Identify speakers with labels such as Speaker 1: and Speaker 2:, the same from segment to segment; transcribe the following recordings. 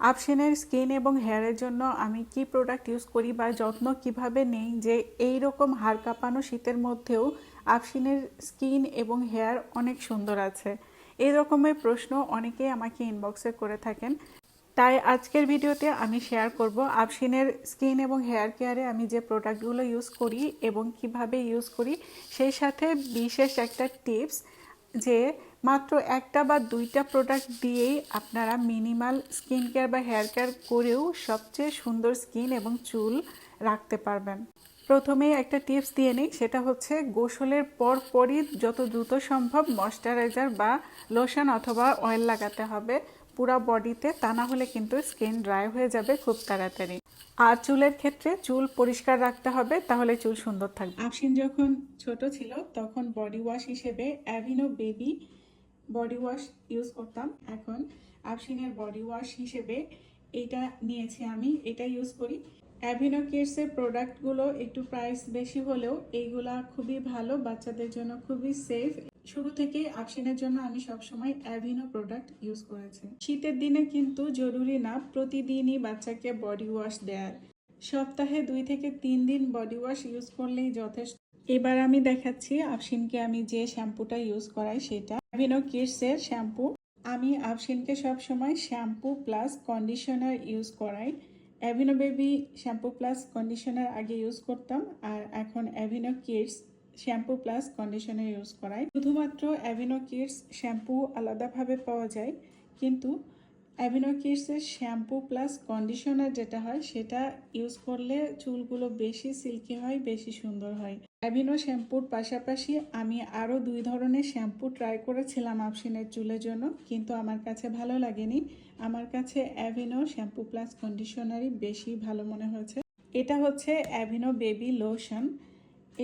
Speaker 1: আফসিনের skin এবং হেয়ারের জন্য আমি কি প্রোডাক্ট ইউজ করি বা যত্ন কীভাবে নেই যে এই রকম হাড় কাঁপানো শীতের মধ্যেও আফসিনের স্কিন এবং হেয়ার অনেক সুন্দর আছে? এই রকমের প্রশ্ন অনেকেই আমাকে ইনবক্সে করে থাকেন। তাই আজকের ভিডিওতে আমি শেয়ার করব আফসিনের স্কিন এবং হেয়ার কেয়ারে আমি যে প্রোডাক্টগুলো ইউজ করি এবং কীভাবে ইউজ করি, সেই সাথে বিশেষ একটা টিপস যে মাত্র একটা বা দুইটা প্রোডাক্ট দিয়েই আপনারা মিনিমাল স্কিন কেয়ার বা হেয়ার কেয়ার করেও সবচেয়ে সুন্দর স্কিন এবং চুল রাখতে পারবেন। প্রথমেই একটা টিপস দিয়ে নিই, সেটা হচ্ছে গোসলের পর পরই যত দ্রুত সম্ভব ময়শ্চারাইজার বা লোশন অথবা অয়েল লাগাতে হবে। পুরো বডিতে, তা না হলে কিন্তু স্কিন ড্রাই হয়ে যাবে খুব তাড়াতাড়ি। আর চুলের ক্ষেত্রে চুল পরিষ্কার রাখতে হবে, তাহলে চুল সুন্দর থাকবে। আফসিন যখন ছোট ছিল, তখন বডি ওয়াশ হিসেবে Aveeno baby body wash use করতাম। এখন আফসিনের বডি ওয়াশ হিসেবে এটা নিয়েছি আমি, এটা ইউজ করি। অ্যাভিনো কিডসের প্রোডাক্টগুলো একটু প্রাইস বেশি হলেও এইগুলা খুবই ভালো, বাচ্চাদের জন্য খুবই সেফ শুরু থেকে আফসিনের জন্য আমি সবসময় অ্যাভিনো প্রোডাক্ট ইউজ করেছি। শীতের দিনে কিন্তু জরুরি না প্রতিদিনই বাচ্চাকে বডি ওয়াশ দেওয়ার সপ্তাহে দুই থেকে তিন দিন বডি ওয়াশ ইউজ করলেই যথেষ্ট। এবার আমি দেখাচ্ছি আফসিনকে আমি যে শ্যাম্পুটা ইউজ করাই সেটা। অ্যাভিনো কিডসের শ্যাম্পু আমি আফসিনকে সবসময় শ্যাম্পু প্লাস কন্ডিশনার ইউজ করাই। Aveeno baby shampoo plus conditioner আগে ইউজ করতাম, আর এখন Aveeno kids shampoo plus conditioner use করাই। শুধুমাত্র অ্যাভিনো কিডস শ্যাম্পু আলাদাভাবে পাওয়া যায়, কিন্তু অ্যাভিনো কিডসের শ্যাম্পু প্লাস কন্ডিশনার যেটা হয়, সেটা ইউজ করলে চুলগুলো বেশি সিল্কি হয়, বেশি সুন্দর হয়। অ্যাভিনো শ্যাম্পুর পাশাপাশি আমি আরও দুই ধরনের শ্যাম্পু ট্রাই করেছিলাম আফসিনের চুলের জন্য, কিন্তু আমার কাছে ভালো লাগেনি। আমার কাছে অ্যাভিনো শ্যাম্পু প্লাস কন্ডিশনারই বেশি ভালো মনে হয়েছে। এটা হচ্ছে অ্যাভিনো বেবি লোশন।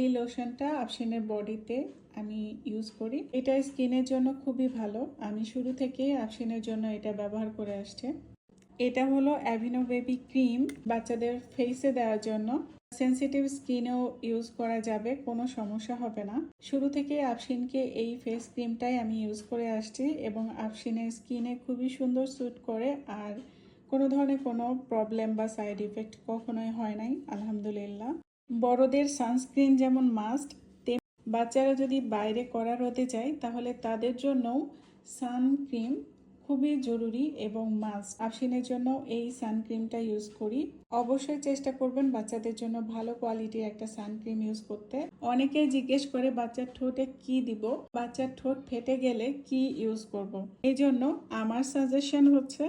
Speaker 1: এই লোশনটা আফসিনের বডিতে আমি ইউজ করি। এটা স্কিনের জন্য খুবই ভালো। আমি শুরু থেকেই আফসিনের জন্য এটা ব্যবহার করে আসছে। এটা হলো অ্যাভিনো বেবি ক্রিম বাচ্চাদের ফেসে দেওয়ার জন্য। সেন্সিটিভ স্কিনেও ইউজ করা যাবে, কোনো সমস্যা হবে না। শুরু থেকে আফসিনকে এই ফেস ক্রিমটাই আমি ইউজ করে আসছি এবং আফসিনের স্কিনে খুবই সুন্দর স্যুট করে আর কোনো ধরনের কোনো প্রবলেম বা সাইড ইফেক্ট কখনোই হয় নাই, আলহামদুলিল্লাহ। বড়দের সানস্ক্রিন যেমন মাস্ট, তেম, বাচ্চারা যদি বাইরে করার হতে চায় তাহলে তাদের জন্যও সানক্রিম খুবই জরুরি এবং মাস্ট আফসিনের জন্য এই সানক্রিমটা ইউজ করি। অবশ্যই চেষ্টা করবেন বাচ্চাদের জন্য ভালো কোয়ালিটির একটা সানক্রিম ইউজ করতে। অনেকেই জিজ্ঞেস করে, বাচ্চার ঠোঁটে কি দিব? বাচ্চার ঠোঁট ফেটে গেলে কি ইউজ করব। এই জন্য আমার সাজেশন হচ্ছে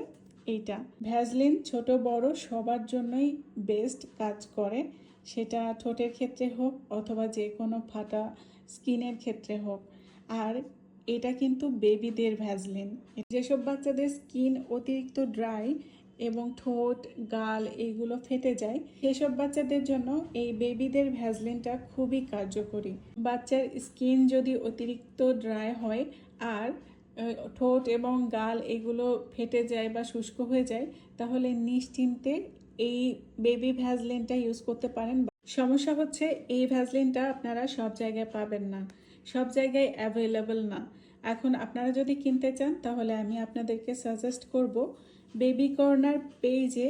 Speaker 1: এইটা। ভ্যাজলিন ছোট, বড় সবার জন্যই বেস্ট কাজ করে। সেটা ঠোঁটের ক্ষেত্রে হোক অথবা যে কোনো ফাটা স্কিনের ক্ষেত্রে হোক। আর এটা কিন্তু বেবিদের ভ্যাজলিন যেসব বাচ্চাদের স্কিন অতিরিক্ত ড্রাই এবং ঠোঁট, গাল এইগুলো ফেটে যায়, সেসব বাচ্চাদের জন্য এই বেবিদের ভ্যাজলিনটা খুবই কার্যকরী। বাচ্চার স্কিন যদি অতিরিক্ত ড্রাই হয় আর ঠোঁট এবং গাল এগুলো ফেটে যায় বা শুষ্ক হয়ে যায়, তাহলে নিশ্চিন্তে এই বেবি ভ্যাজলিনটা ইউজ করতে পারেন। সমস্যা হচ্ছে এই ভ্যাজলিনটা আপনারা সব জায়গায় পাবেন না। সব জায়গায় অ্যাভেলেবল না। এখন আপনারা যদি কিনতে চান, তাহলে আমি আপনাদেরকে সাজেস্ট করব বেবি কর্নার পেজে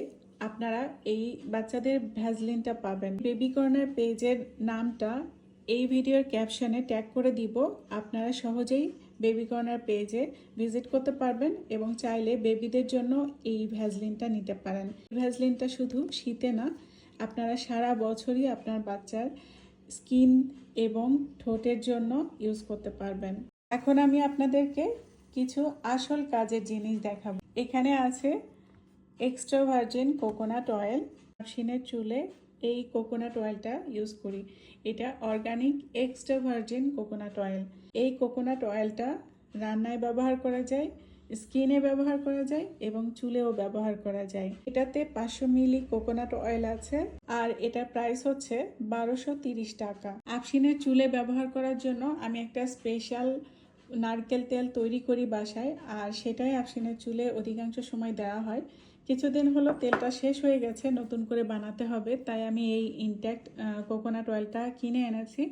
Speaker 1: আপনারা এই বাচ্চাদের ভ্যাজলিনটা পাবেন। বেবি কর্নার পেজের নামটা এই ভিডিওর ক্যাপশনে ট্যাগ করে দিব। আপনারা সহজেই বেবি কর্নার পেজে ভিজিট করতে পারবেন এবং চাইলে বেবিদের জন্য এই ভ্যাজলিনটা নিতে পারেন। ভ্যাজলিনটা শুধু শীতে না, আপনারা সারা বছরই আপনার বাচ্চার স্কিন এবং ঠোঁটের জন্য ইউজ করতে পারবেন। এখন আমি আপনাদেরকে কিছু আসল কাজের জিনিস দেখাবো। এখানে আছে এক্সট্রা ভার্জিন কোকোনাট অয়েল। মেশিনের চুলে এই কোকোনাট অয়েলটা ইউজ করি। এটা organic extra virgin coconut oil. এই কোকোনাট অয়েলটা রান্নায় ব্যবহার করা যায়। স্কিনে ব্যবহার করা যায় এবং চুলেও ব্যবহার করা যায়। এটাতে পাঁচশো মিলি কোকোনাট অয়েল আছে আর এটার প্রাইস হচ্ছে বারোশো তিরিশ টাকা। আফসিনের চুলে ব্যবহার করার জন্য আমি একটা স্পেশাল নারকেল তেল তৈরি করি বাসায় আর সেটাই আফসিনের চুলে অধিকাংশ সময় দেওয়া হয়। কিছুদিন হলো তেলটা শেষ হয়ে গেছে, নতুন করে বানাতে হবে। তাই আমি এই ইনট্যাক্ট কোকোনাট অয়েলটা কিনে এনেছি।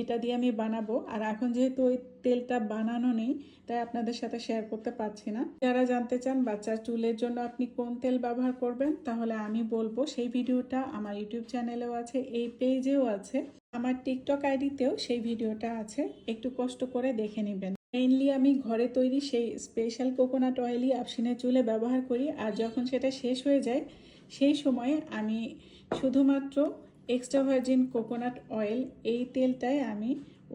Speaker 1: এটা দিয়ে আমি বানাবো। আর এখন যেহেতু ওই তেলটা বানানো নেই, তাই আপনাদের সাথে শেয়ার করতে পারছি না। যারা জানতে চান বাচ্চার চুলের জন্য আপনি কোন তেল ব্যবহার করবেন, তাহলে আমি বলব, সেই ভিডিওটা আমার ইউটিউব চ্যানেলেও আছে, এই পেজেও আছে। আমার টিকটক আইডিতেও সেই ভিডিওটা আছে। একটু কষ্ট করে দেখে নেবেন। মেইনলি আমি ঘরে তৈরি সেই স্পেশাল কোকোনাট অয়েলই আফসিনের চুলে ব্যবহার করি। আর যখন সেটা শেষ হয়ে যায়, সেই সময়ে আমি শুধুমাত্র এক্সট্রা ভার্জিন কোকোনাট অয়েল এই তেলটাই আমি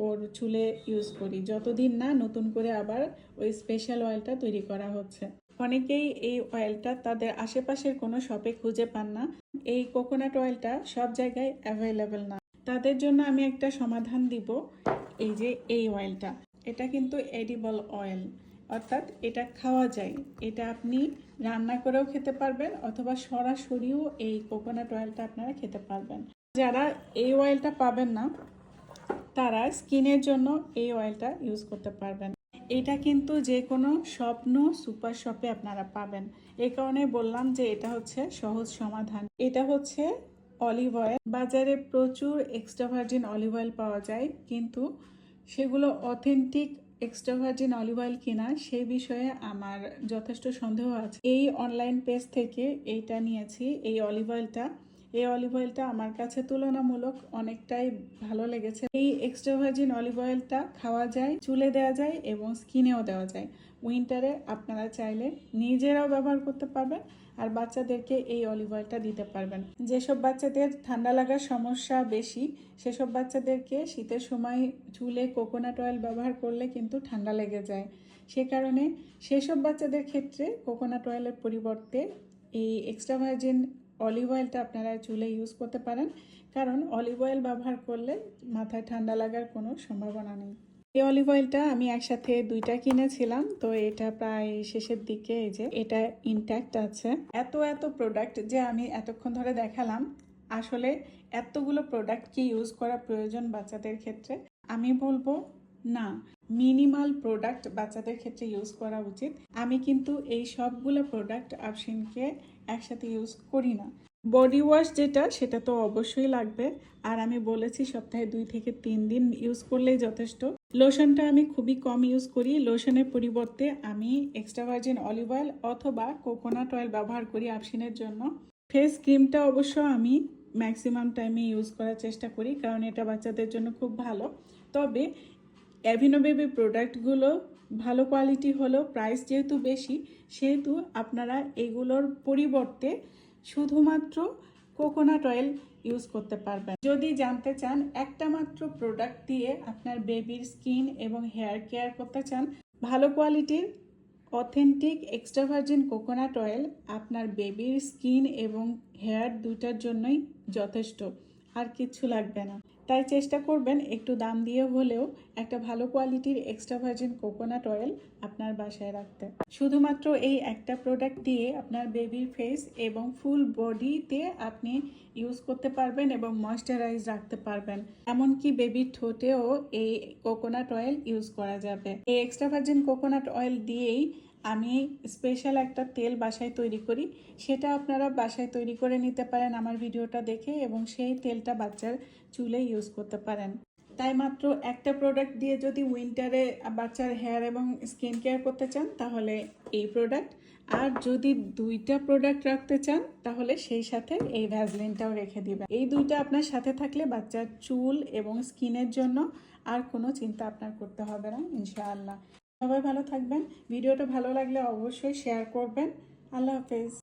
Speaker 1: ওর চুলে ইউজ করি। যতদিন না নতুন করে আবার ওই স্পেশাল অয়েলটা তৈরি করা হচ্ছে। অনেকেই এই অয়েলটা তাদের আশেপাশের কোনো শপে খুঁজে পান না। এই কোকোনাট অয়েলটা সব জায়গায় অ্যাভেলেবেল না। তাদের জন্য আমি একটা সমাধান দিব, এই যে এই অয়েলটা এটা কিন্তু এডিবল অয়েল অর্থাৎ এটা খাওয়া যায়। এটা আপনি রান্না করেও খেতে পারবেন, অথবা সরাসরিও এই কোকোনাট অয়েলটা আপনারা খেতে পারবেন। যারা এই অয়েলটা পাবেন না, তারা স্কিনের জন্য এই অয়েলটা ইউজ করতে পারবেন। এটা কিন্তু যে কোনো স্বপ্ন সুপার শপে আপনারা পাবেন। এই কারণে বললাম যে এটা হচ্ছে সহজ সমাধান। এটা হচ্ছে অলিভ অয়েল বাজারে প্রচুর এক্সট্রা ভার্জিন অলিভ অয়েল পাওয়া যায়, কিন্তু সেগুলো authentic extra virgin olive oil কিনা, সেই বিষয়ে আমার যথেষ্ট সন্দেহ আছে। এই অনলাইন পেজ থেকে এইটা নিয়েছি, এই অলিভ অয়েলটা এই অলিভ অয়েলটা আমার কাছে তুলনামূলক অনেকটাই ভালো লেগেছে। এই এক্সট্রা ভার্জিন অলিভ অয়েলটা খাওয়া যায়, চুলে দেওয়া যায় এবং স্কিনেও দেওয়া যায়। উইন্টারে আপনারা চাইলে নিজেরাও ব্যবহার করতে পারবেন আর বাচ্চাদেরকে এই অলিভ অয়েলটা দিতে পারবেন। যেসব বাচ্চাদের ঠান্ডা লাগার সমস্যা বেশি, সেসব বাচ্চাদেরকে শীতের সময় চুলে কোকোনাট অয়েল ব্যবহার করলে কিন্তু ঠান্ডা লেগে যায়। সে কারণে সেসব বাচ্চাদের ক্ষেত্রে কোকোনাট অয়েলের পরিবর্তে এই এক্সট্রা ভার্জিন অলিভ অয়েলটা আপনারা চুলে ইউজ করতে পারেন। কারণ অলিভ অয়েল ব্যবহার করলে মাথায় ঠান্ডা লাগার কোনো সম্ভাবনা নেই। এই অলিভ অয়েলটা আমি একসাথে দুইটা কিনেছিলাম, তো এটা প্রায় শেষের দিকে এই যে, এটা ইনট্যাক্ট আছে। এত এত প্রোডাক্ট যে আমি এতক্ষণ ধরে দেখালাম, আসলে এতগুলো প্রোডাক্ট কি ইউজ করা প্রয়োজন বাচ্চাদের ক্ষেত্রে? আমি বলব, না। মিনিমাল প্রোডাক্ট বাচ্চাদের ক্ষেত্রে ইউজ করা উচিত। আমি কিন্তু এই সবগুলো প্রোডাক্ট আফসিনকে একসাথে ইউজ করি না। বডি ওয়াশ যেটা, সেটা তো অবশ্যই লাগবে। আর আমি বলেছি সপ্তাহে দুই থেকে তিন দিন ইউজ করলেই যথেষ্ট। লোশনটা আমি খুবই কম ইউজ করি। লোশনের পরিবর্তে আমি এক্সট্রা ভার্জিন অলিভ অয়েল অথবা কোকোনাট অয়েল ব্যবহার করি আপসিনের জন্য। ফেস ক্রিমটা অবশ্য আমি ম্যাক্সিমাম টাইমে ইউজ করার চেষ্টা করি, কারণ এটা বাচ্চাদের জন্য খুব ভালো। তবে অ্যাভিনো বেবি প্রোডাক্টগুলো ভালো কোয়ালিটি হলেও প্রাইস যেহেতু বেশি, সেহেতু আপনারা এগুলোর পরিবর্তে শুধুমাত্র কোকোনাট অয়েল ইউজ করতে পারবেন। যদি জানতে চান, একটা মাত্র প্রোডাক্ট দিয়ে আপনার বেবির স্কিন এবং হেয়ার কেয়ার করতে চান, ভালো কোয়ালিটির authentic extra virgin coconut oil আপনার বেবির স্কিন এবং হেয়ার দুটার জন্যই যথেষ্ট, আর কিছু লাগবে না। তাই চেষ্টা করবেন একটু দাম দিয়ে হলেও একটা ভালো কোয়ালিটির এক্সট্রা ভার্জিন কোকোনাট অয়েল আপনার বাসায় রাখতে। শুধুমাত্র এই একটা প্রোডাক্ট দিয়ে আপনার বেবির ফেস এবং ফুল বডিতে আপনি ইউজ করতে পারবেন এবং ময়শ্চারাইজ রাখতে পারবেন। এমনকি বেবির ঠোঁটেও এই কোকোনাট অয়েল ইউজ করা যাবে। এই এক্সট্রা ভার্জিন কোকোনাট অয়েল দিয়েই আমি স্পেশাল একটা তেল বাসায় তৈরি করি। সেটা আপনারা বাসায় তৈরি করে নিতে পারেন আমার ভিডিওটা দেখে এবং সেই তেলটা বাচ্চার চুলে ইউজ করতে পারেন। তাই মাত্র একটা প্রোডাক্ট দিয়ে যদি উইন্টারে বাচ্চার হেয়ার এবং স্কিন কেয়ার করতে চান, তাহলে এই প্রোডাক্ট আর যদি দুইটা প্রোডাক্ট রাখতে চান, তাহলে সেই সাথে এই ভ্যাজলিনটাও রেখে দিবেন। এই দুইটা আপনার সাথে থাকলে বাচ্চার চুল এবং স্কিনের জন্য আর কোনো চিন্তা আপনার করতে হবে না, ইনশাআল্লাহ। সবাই ভালো থাকবেন। ভিডিওটা ভালো লাগলে অবশ্যই শেয়ার করবেন। আল্লাহ হাফেজ।